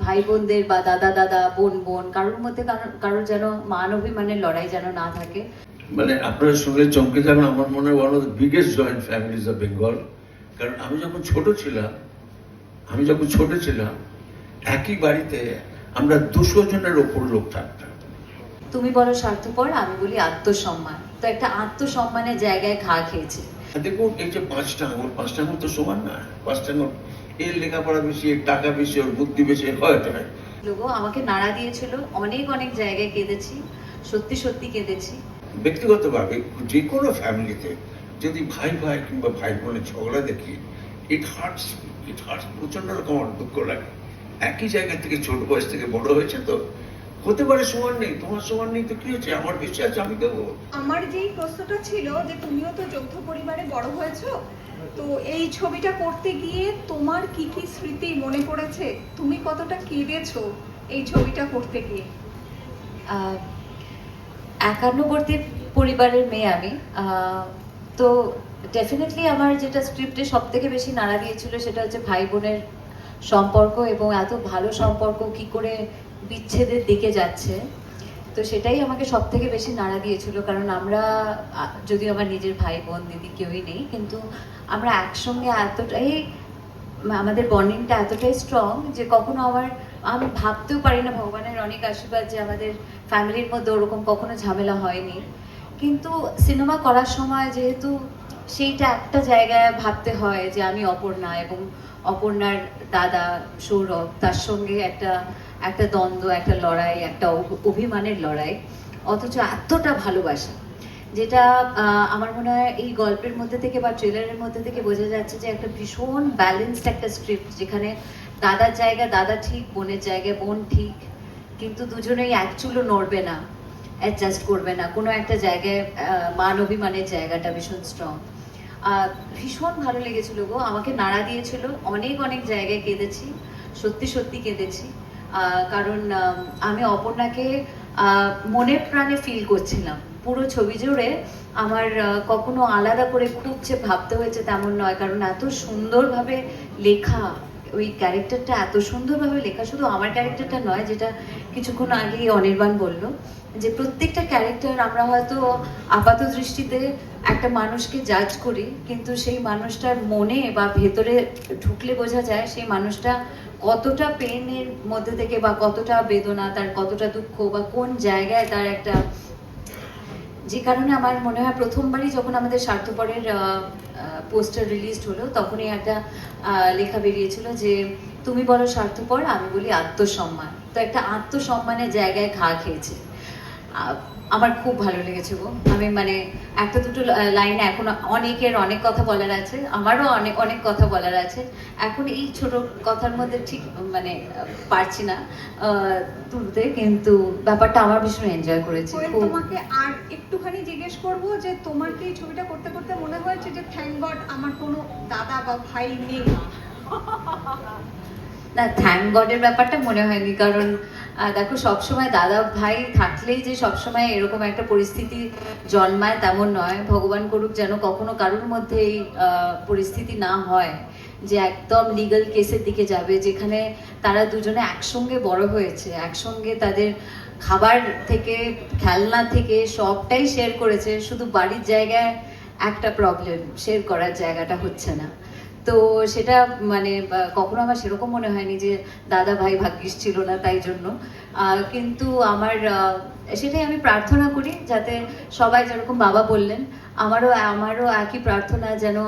ভাই বোনদের বা দাদা দাদা বোন বোন কারোর মধ্যে কারোর- যেন মান অভিমানের লড়াই যেন না থাকে। মানে আপনারা শুনলে চমকে যাবেন আমার মনে হয় one of the biggest joint families of Bengal কারণ আমি যখন ছোট ছিলাম আমি যখন ছোট ছিলাম একই বাড়িতে আমরা দুশো জনের ওপর লোক থাকতাম। তুমি বলো স্বার্থপর আমি বলি আত্মসম্মান। তো একটা আত্মসম্মানের জায়গায় ঘা খেয়েছে। দেখুন এই যে পাঁচটা আঙুল পাঁচটা আঙুল তো সমান না পাঁচটা আঙুল এর লেখাপড়া বেশি এর টাকা বেশি ওর বুদ্ধি বেশি এর হয় হয় লোগো আমাকে নাড়া দিয়েছিল। অনেক অনেক জায়গায় কেঁদেছি। সত্যি সত্যি কেঁদেছি। ব্যক্তিগতভাবে যে কোনো ফ্যামিলিতে যদি ভাই ভাই কিংবা ভাই বোনের ঝগড়া দেখি ইট হার্টস ইট হার্টস প্রচণ্ড রকম আমার দুঃখ লাগে। একই জায়গা থেকে ছোট বয়স থেকে বড় হয়েছে তো। হতে পারে সমান নেই তোমার সমান নেই তো কি হচ্ছে আমার বেশি আছে আমি দেবো। আমার যেই প্রশ্নটা ছিল যে তুমিও তো যৌথ পরিবারে বড় হয়েছো তো এই ছবিটা করতে গিয়ে তোমার কি কি স্মৃতি মনে পড়েছে? তুমি কতটা কেঁদেছো এই ছবিটা করতে গিয়ে? একান্নবর্তী পরিবারের মেয়ে আমি। তো ডেফিনেটলি আমার যেটা স্ক্রিপ্টে সব থেকে বেশি নাড়া দিয়েছিল সেটা হচ্ছে ভাই বোনের সম্পর্ক এবং এত ভালো সম্পর্ক কি করে বিচ্ছেদের দিকে যাচ্ছে। তো সেটাই আমাকে সব থেকে বেশি নাড়া দিয়েছিল, কারণ আমরা যদিও আমার নিজের ভাই বোন, দিদি কেউই নেই, কিন্তু আমরা একসঙ্গে এতটাই আমাদের বন্ডিংটা এতটাই স্ট্রং যে কখনো আমার আমি ভাবতেও পারি না, ভগবানের অনেক আশীর্বাদ যে আমাদের ফ্যামিলির মধ্যে ওরকম কখনো ঝামেলা হয়নি। কিন্তু সিনেমা করার সময় যেহেতু সেইটা একটা জায়গায় ভাবতে হয় যে আমি অপর্ণা এবং অপর্ণার দাদা সৌরভ, তার সঙ্গে একটা একটা দ্বন্দ্ব, একটা লড়াই, একটা অভ- অভিমানের লড়াই, অথচ এতটা ভালোবাসা, যেটা আমার মনে হয় এই গল্পের মধ্যে থেকে বা ট্রেলারের মধ্যে থেকে বোঝা যাচ্ছে যে একটা ভীষণ ব্যালেন্সড একটা স্ক্রিপ্ট যেখানে দাদার জায়গা দাদা ঠিক, বোনের জায়গায় বোন ঠিক, কিন্তু দুজনেই একচুলও নড়বে না অ্যাডজাস্ট করবে না। কোনো একটা জায়গায় মান অভিমানের জায়গাটা ভীষণ স্ট্রং ভীষণ ভালো লেগেছিল গো, আমাকে নাড়া দিয়েছিল। অনেক অনেক জায়গায় কেঁদেছি, সত্যি সত্যি কেঁদেছি। কারণ, আমি অপর্ণাকে মনে প্রাণে ফিল করছিলাম। পুরো ছবি জুড়ে আমার কখনো আলাদা করে খুব যে ভাবতে হয়েছে তেমন নয়, কারণ এত সুন্দরভাবে লেখা ওই ক্যারেক্টারটা এত সুন্দরভাবে লেখা, শুধু আমার ক্যারেক্টারটা নয়, যেটা কিছুক্ষণ আগেই অনির্বাণ বলল, যে প্রত্যেকটা ক্যারেক্টার আমরা হয়তো আপাত দৃষ্টিতে একটা মানুষকে জাজ করি, কিন্তু সেই মানুষটার মনে বা ভেতরে ঢুকলে বোঝা যায় সেই মানুষটা কতটা পেনের মধ্যে থেকে বা কতটা বেদনা, তার কতটা দুঃখ বা কোন জায়গায় তার একটা যে কারণে আমার মনে হয় প্রথমবারই যখন আমাদের স্বার্থপরের পোস্টার রিলিজড হলো, তখনই একটা লেখা বেরিয়েছিল যে, তুমি বলো স্বার্থপর, আমি বলি আত্মসম্মান। তো একটা আত্মসম্মানের জায়গায় ঘা খেয়েছে। আমার খুব ভালো লেগেছে গো। আমি মানে একটা দুটো লাইন এখন অনেকের অনেক কথা বলার আছে আমারও অনেক অনেক কথা বলার আছে। এখন এই ছোট কথার মধ্যে ঠিক মানে পারছি না তুলতে কিন্তু ব্যাপারটা আমার ভীষণ এনজয় করেছি। তোমাকে আর একটুখানি জিজ্ঞেস করব যে তোমার কি ছবিটা করতে করতে মনে হয়েছে যে থ্যাংক গড আমার কোনো দাদা বা ভাই নেই? না থ্যাংক গডের ব্যাপারটা মনে হয়নি, কারণ দেখো সবসময় দাদা ভাই থাকলেই যে সবসময় এরকম একটা পরিস্থিতি জন্মায় তেমন নয়। ভগবান করুক যেন কখনো কারোর মধ্যে এই পরিস্থিতি না হয়, যে একদম লিগাল কেসের দিকে যাবে, যেখানে তারা দুজনে একসঙ্গে বড় হয়েছে, একসঙ্গে তাদের খাবার থেকে, খেলনা থেকে সবটাই শেয়ার করেছে। শুধু বাড়ির জায়গায় একটা প্রবলেম শেয়ার করার জায়গাটা হচ্ছে না। তো সেটা মানে কখনো আমার সেরকম মনে হয়নি যে দাদা ভাই ভাগ্যিস ছিল না তাই জন্য। কিন্তু আমার সেটাই আমি প্রার্থনা করি যাতে সবাই যেরকম বাবা বললেন, আমারও আমারও একই প্রার্থনা যেন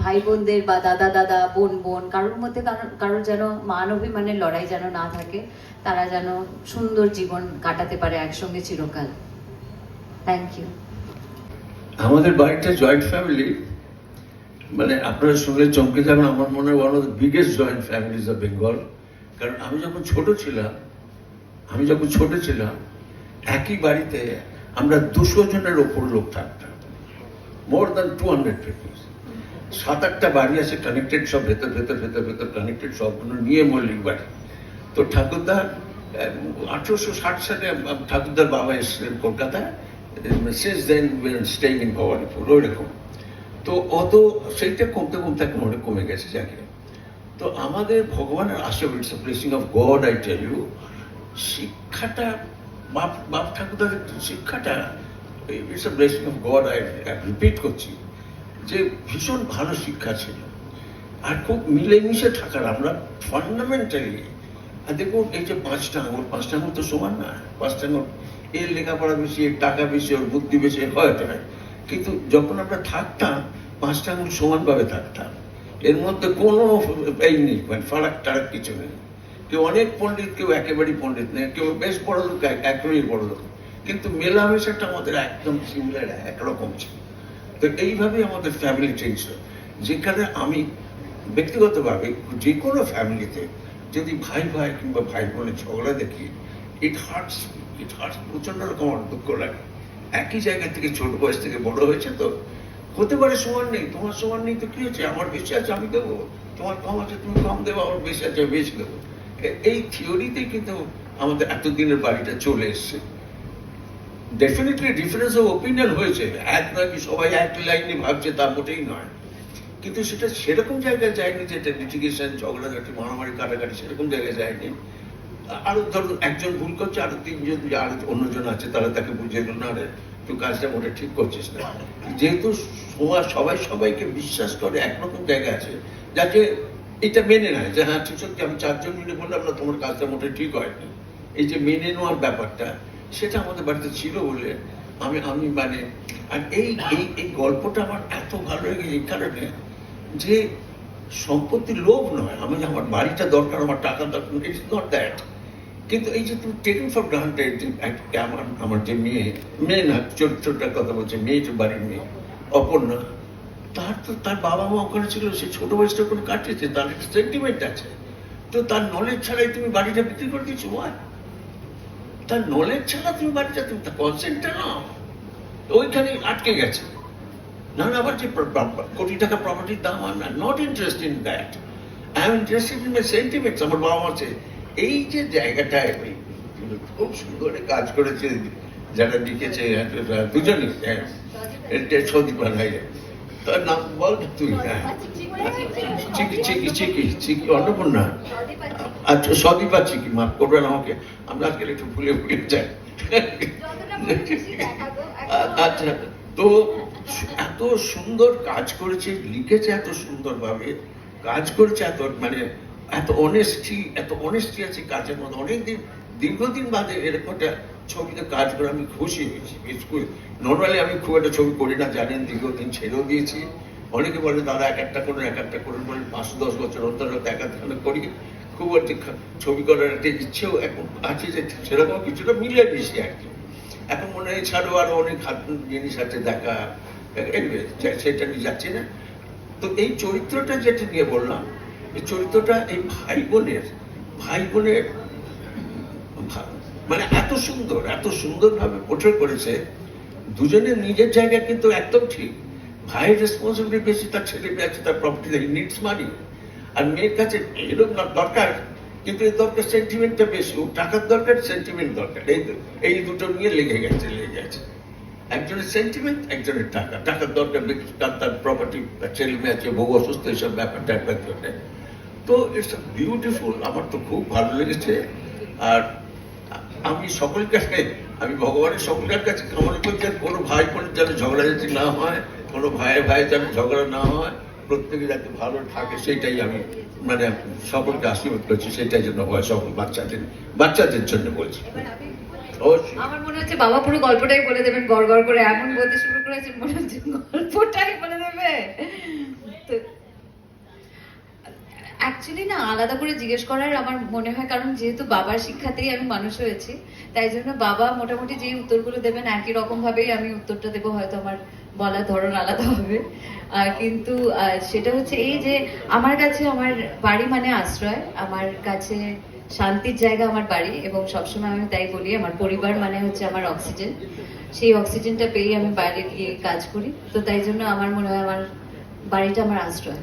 ভাই বোনদের বা দাদা দাদা, বোন বোন, কারোর মধ্যে কারোর যেন মান অভিমানের লড়াই যেন না থাকে, তারা যেন সুন্দর জীবন কাটাতে পারে একসঙ্গে চিরকাল। থ্যাংক ইউ আমাদের বাড়িটা জয়েন্ট ফ্যামিলি মানে আপনারা শুনলে চমকে যাবেন আমার মনে হয় one of the biggest joint families of Bengal কারণ আমি যখন ছোট ছিলাম, আমি যখন ছোট ছিলাম, একই বাড়িতে আমরা দুশো জনের ওপর লোক থাকতাম। More than two hundred people সাত আটটা বাড়ি আছে কানেক্টেড সব, ভেতর ভেতর ভেতর ভেতর কানেক্টেড সবগুলো নিয়ে মল্লিক বাড়ি। তো ঠাকুরদা আঠারোশো ষাট সালে ঠাকুরদার বাবা এসেছিলেন কলকাতায়। শেষ দেন স্টেইং ইন ভবানীপুর ওইরকম। তো অত সেইটা কমতে কমতে এখন অনেক কমে গেছে জানি তো আমাদের ভগবানের আশীর্বাদ it's blessing of God I tell you শিক্ষাটা, বাপ বাপ ঠাকুরের শিক্ষাটা it's a blessing of God I repeat করছি, যে ভীষণ ভালো শিক্ষা ছিল। আর খুব মিলেমিশে থাকার আমরা ফান্ডামেন্টালি আর দেখুন, এই যে পাঁচটা আঙুল পাঁচটা আঙুল তো সমান না পাঁচটা আঙুল এর লেখাপড়া বেশি, এর টাকা বেশি, ওর বুদ্ধি বেশি হয়তো হয় কিন্তু যখন আমরা থাকতাম, পাঁচটা আঙুল সমানভাবে থাকতাম। এর মধ্যে কোনো এই নেই মানে ফারাক টারাক কিছু নেই। কেউ অনেক পণ্ডিত, কেউ একেবারেই পণ্ডিত নেই কেউ বেশ বড় লোক, এক- একেবারেই বড় লোক। কিন্তু মেলামেশাটা আমাদের একদম সিমিলার একরকম ছিল। তো এইভাবেই আমাদের ফ্যামিলি চেঞ্জ হয় যেখানে আমি ব্যক্তিগতভাবে যে কোনো ফ্যামিলিতে যদি ভাই ভাই কিংবা ভাই বোনের ঝগড়া দেখি ইট হার্টস ইট হার্টস প্রচণ্ড রকম দুঃখ লাগে। একই জায়গা থেকে ছোট বয়স থেকে বড় হয়েছে তো। হতে পারে সমান নেই, তোমার সমান নেই তো কি হচ্ছে? আমার বেশি আছে, আমি দেবো? তোমার কম আছে, তুমি কম দেবো, আমার বেশি আছে বেশি দেবো। এই থিওরিতেই কিন্তু আমাদের এতদিনের বাড়িটা চলে এসছে। ডেফিনেটলি ডিফারেন্স অফ ওপিনিয়ন হয়েছে। এক নয় কি সবাই এক লাইনে ভাবছে, তা মোটেই নয়। কিন্তু সেটা সেরকম জায়গায় যায়নি যেটা লিটিগেশন ঝগড়াঝাটি, মারামারি, কাটাকাটি সেরকম জায়গায় যায়নি। আরও ধরুন, একজন ভুল করছে, আরও তিনজন আর অন্যজন আছে, তারা তাকে বুঝিয়ে দিল না রে তুই কাজটা মোটে ঠিক করছিস না। যেহেতু সবাই সবাইকে বিশ্বাস করে একরকম জায়গা আছে যাতে এটা মেনে নেয়, যে হ্যাঁ ঠিক, সত্যি, আমি চারজন মিলে বললাম, না, তোমার কাজটা মোটে ঠিক হয়নি। এই যে মেনে নেওয়ার ব্যাপারটা, সেটা আমাদের বাড়িতে ছিল বলে আমি আমি মানে আর এই এই এই গল্পটা আমার এত ভালো লাগে এই কারণে যে সম্পত্তির লোভ নয়, আমি, আমার বাড়িটা দরকার, আমার টাকা দরকার ইটস নট দ্যাট কিন্তু এই যে তুমি টেকিং ফর গ্রান্টেড আমার আমার যে মেয়ে মেয়ে না চরিত্রটার কথা বলছে মেয়েটা বাড়ির মেয়ে অপর্ণা তার তো তার বাবা মা ওখানে ছিল, সে ছোট বয়সটা ওখানে কাটিয়েছে, তার একটা সেন্টিমেন্ট আছে। তো তার নলেজ ছাড়াই তুমি বাড়িটা বিক্রি করে দিচ্ছ ওয়াই তার নলেজ ছাড়া তুমি বাড়িটা তুমি তার কনসেন্টটা নাও। ওইখানে আটকে গেছে। না না, আবার যে কোটি টাকা প্রপার্টির দাম I not interest in that I am interested in my sentiments আমার বাবা মা এই যে জায়গাটায় ওই খুব সুন্দর কাজ করেছে যারা লিখেছে, দুজনই হ্যাঁ এটা তার নাম বল তুই হ্যাঁ। চিকি চিকি চিকি চিকি, অন্নপূর্ণা। আচ্ছা সদীপ চিকি মাফ করবেন আমাকে। আমরা আজকাল একটু ভুলে ভুলে যাই। আচ্ছা তো এত সুন্দর কাজ করেছে, লিখেছে এত সুন্দরভাবে, কাজ করেছে এত মানে এত অনেস্টি এত অনেস্টি আছে কাজের মধ্যে অনেকদিন দীর্ঘদিন বাদে এরকম একটা ছবিতে কাজ করে আমি খুশি হয়েছি নর্মালি আমি খুব একটা ছবি করি না জানেন দীর্ঘদিন ছেড়েও দিয়েছি অনেকে বলে দাদা এক একটা করুন এক একটা করুন বলেন পাঁচ দশ বছর অন্তর এক একটা করি খুব একটা ছবি করার একটা ইচ্ছেও এখন আছে যে সেরকম কিছুটা মিলে আর কি এখন মনে হয় ছাড়ো আরও অনেক জিনিস আছে দেখা সেটা নিয়ে যাচ্ছি না তো এই চরিত্রটা যেটা নিয়ে বললাম এই চরিত্রটা এই ভাই বোনের ভাই বোনের মানে এত সুন্দর, এত সুন্দরভাবে পোট্রে করেছে দুজনের নিজের জায়গা কিন্তু একদম ঠিক। ভাইয়ের রেসপন্সিবিলিটি বেশি, তার ছেলে মেয়ে আছে, তার প্রপার্টি নিডস মানি আর মেয়ের কাছে এরকম দরকার, কিন্তু এই দরকার সেন্টিমেন্টটা বেশি টাকার দরকার সেন্টিমেন্ট দরকার। এই এই দুটো নিয়ে লেগে গেছে লেগে গেছে। একজনের সেন্টিমেন্ট একজনের টাকা। টাকার দরকার তার তার প্রপার্টি ছেলে মেয়ে আছে, বউ অসুস্থ এইসব ব্যাপার ট্যাপার জন্য। তো ইটস বিউটিফুল আমার তো খুব ভালো লেগেছে। আর আমি সকলের কাছে আমি ভগবানের সকলের কাছে কামনা করছি কোনো ভাই বোনের যেন ঝগড়াঝাটি না হয়, কোনো ভাই ভাই যেন ঝগড়া না হয়, প্রত্যেকে যাতে ভালো থাকে সেটাই আমি মানে সকলকে আশীর্বাদ করছি সেটাই জন্য হয় সকল বাচ্চাদের বাচ্চাদের জন্য বলছি। আমার মনে হচ্ছে বাবা পুরো গল্পটাই বলে দেবেন, গড় গড় করে, এমন বলতে শুরু করেছে মনে হচ্ছে গল্পটাই বলে দেবে। অ্যাকচুয়ালি না, আলাদা করে জিজ্ঞেস করার আমার মনে হয় কারণ যেহেতু বাবার শিক্ষাতেই আমি মানুষ হয়েছি, তাই জন্য বাবা মোটামুটি যে উত্তরগুলো দেবেন একই রকম ভাবেই আমি উত্তরটা দেবো, হয়তো আমার বলার ধরন আলাদা হবে কিন্তু সেটা হচ্ছে এই যে আমার কাছে আমার বাড়ি মানে আশ্রয়, আমার কাছে শান্তির জায়গা আমার বাড়ি এবং সবসময় আমি তাই বলি, আমার পরিবার মানে হচ্ছে আমার অক্সিজেন। সেই অক্সিজেনটা পেয়ে আমি বাইরে গিয়ে কাজ করি, তো তাই জন্য আমার মনে হয় আমার বাড়িটা আমার আশ্রয়।